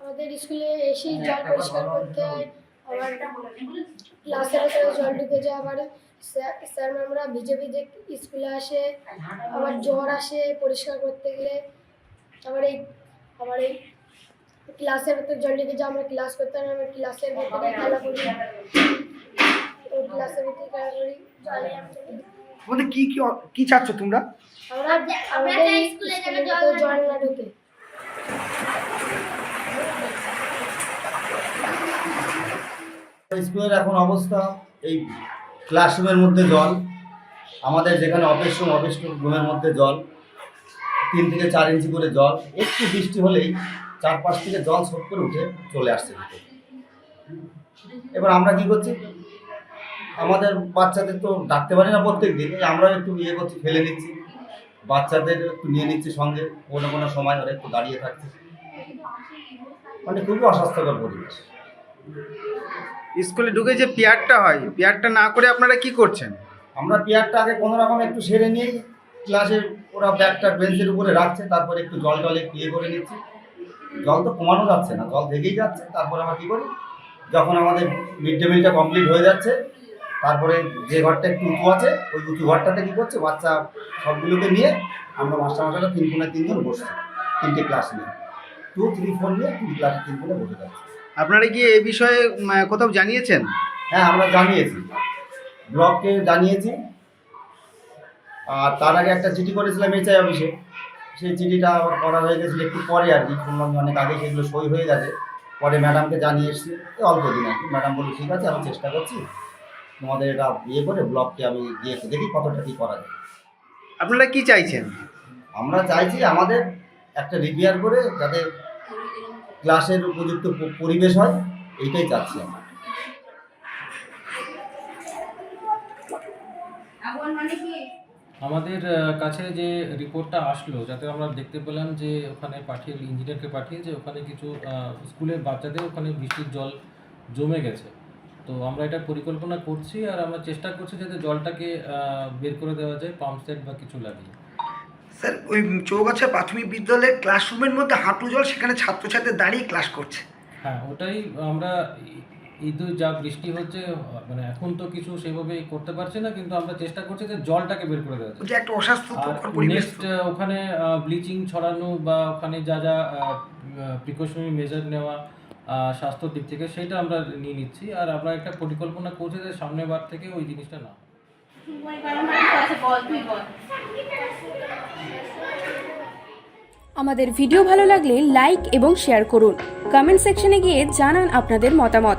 আমাদের স্কুলে এসেই জল পরিষ্কার করতে হয়। আবার ক্লাসের ভেতরে জল ঢুকে যায় আবার স্যার- স্যার, ম্যামরা ভিজে ভিজে স্কুলে আসে। আবার জ্বর আসে পরিষ্কার করতে গেলে। আবার এই আবার এই ক্লাসের ভেতরে জল ঢুকে যায় আমরা ক্লাস করতে না, আমরা ক্লাসের ভেতরে খেলা করি। তো ক্লাসের ভেতরে খেলা করি জলে কি কি কি চাচ্ছ তোমরা? আমরা আমাদের স্কুলে যেন জল না ঢুকে। স্কুলের এখন অবস্থা এই ক্লাসরুমের মধ্যে জল আমাদের যেখানে অফিস রুম অফিস রুমের মধ্যে জল তিন থেকে চার ইঞ্চি করে জল একটু বৃষ্টি হলেই চারপাশ থেকে জল সব করে উঠে চলে আসছে ভিতরে। এবার আমরা কি করছি? আমাদের বাচ্চাদের তো ডাকতে পারি না প্রত্যেক দিন আমরা একটু ইয়ে করছি ফেলে নিচ্ছি। বাচ্চাদের একটু নিয়ে নিচ্ছি সঙ্গে কোনো কোনো সময় ওরা একটু দাঁড়িয়ে থাকছে। মানে খুবই অস্বাস্থ্যকর পরিবেশ। স্কুলে ঢুকে যে পেয়ারটা হয় পেয়ারটা না করে আপনারা কি করছেন? আমরা পেয়ারটা আগে কোনো রকম একটু সেরে নিয়ে ক্লাসে ওরা ব্যাগটা বেঞ্চের উপরে রাখছে তারপরে একটু জল টল একটু ইয়ে করে নিচ্ছি। জল তো কমানো যাচ্ছে না জল থেকেই যাচ্ছে। তারপরে আমরা কী করি? যখন আমাদের মিড ডে মিলটা কমপ্লিট হয়ে যাচ্ছে তারপরে যে ঘরটা একটু উঁচু আছে ওই উঁচু ঘরটাতে কী করছে? বাচ্চা সবগুলোকে নিয়ে আমরা মাস্টারমশাইরা তিন কোণে তিনজন বসছি তিনটে ক্লাস নিয়ে। টু থ্রি ফোর নিয়ে তিন ক্লাসে তিন কোণে বসে যাচ্ছে। আপনারা কি এই বিষয়ে কোথাও জানিয়েছেন? হ্যাঁ আমরা জানিয়েছি। ব্লককে জানিয়েছি। আর তার আগে একটা চিঠি করেছিলাম এইচআই অফিসে সেই চিঠিটা আবার করা হয়ে গেছিল একটু পরে আর কি। শুনলাম অনেক আগে সেগুলো সই হয়ে গেছে পরে ম্যাডামকে জানিয়ে এসেছি অল্প দিন আর কি। ম্যাডাম বলল ঠিক আছে আমি চেষ্টা করছি। তোমাদের এটা ইয়ে করে ব্লককে আমি দিয়ে দেখি কতটা কী করা যায়। আপনারা কি চাইছেন? আমরা চাইছি আমাদের একটা রিপেয়ার করে যাতে ক্লাসের উপযুক্ত পরিবেশ হয় এইটাই চাচ্ছি আমরা। আমাদের কাছে যে রিপোর্টটা আসলো যাতে আমরা দেখতে পেলাম যে ওখানে পাঠিয়ে ইঞ্জিনিয়ারকে পাঠিয়ে যে ওখানে কিছু স্কুলের বাচ্চাদের ওখানে বৃষ্টির জল জমে গেছে। তো আমরা এটা পরিকল্পনা করছি আর আমরা চেষ্টা করছি যাতে জলটাকে বের করে দেওয়া যায় পাম্প সেট বা কিছু লাগিয়ে। স্যার ওই চৌগাছা প্রাথমিক বিদ্যালয়ের ক্লাসরুমের মধ্যে হাঁটু জল সেখানে ছাত্রছাত্রী দাঁড়িয়ে ক্লাস করছে। হ্যাঁ ওটাই আমরা ই- ঈদে যা বৃষ্টি হচ্ছে মানে এখন তো কিছু সেভাবে করতে পারছি না কিন্তু আমরা চেষ্টা করছি যে জলটাকে বের করে দেওয়া একটা অস্বাস্থ্যকর পরিবেশ ওখানে ব্লিচিং ছড়ানো বা ওখানে যা যা প্রিকশনারি মেজার নেওয়া আহ, স্বাস্থ্যর দিক থেকে সেটা আমরা নিয়ে নিচ্ছি। আর আমরা একটা পরিকল্পনা করছি যে সামনের বার থেকে ওই জিনিসটা না আমাদের ভিডিও ভালো লাগলে লাইক এবং শেয়ার করুন। কমেন্ট সেকশনে গিয়ে জানান আপনাদের মতামত।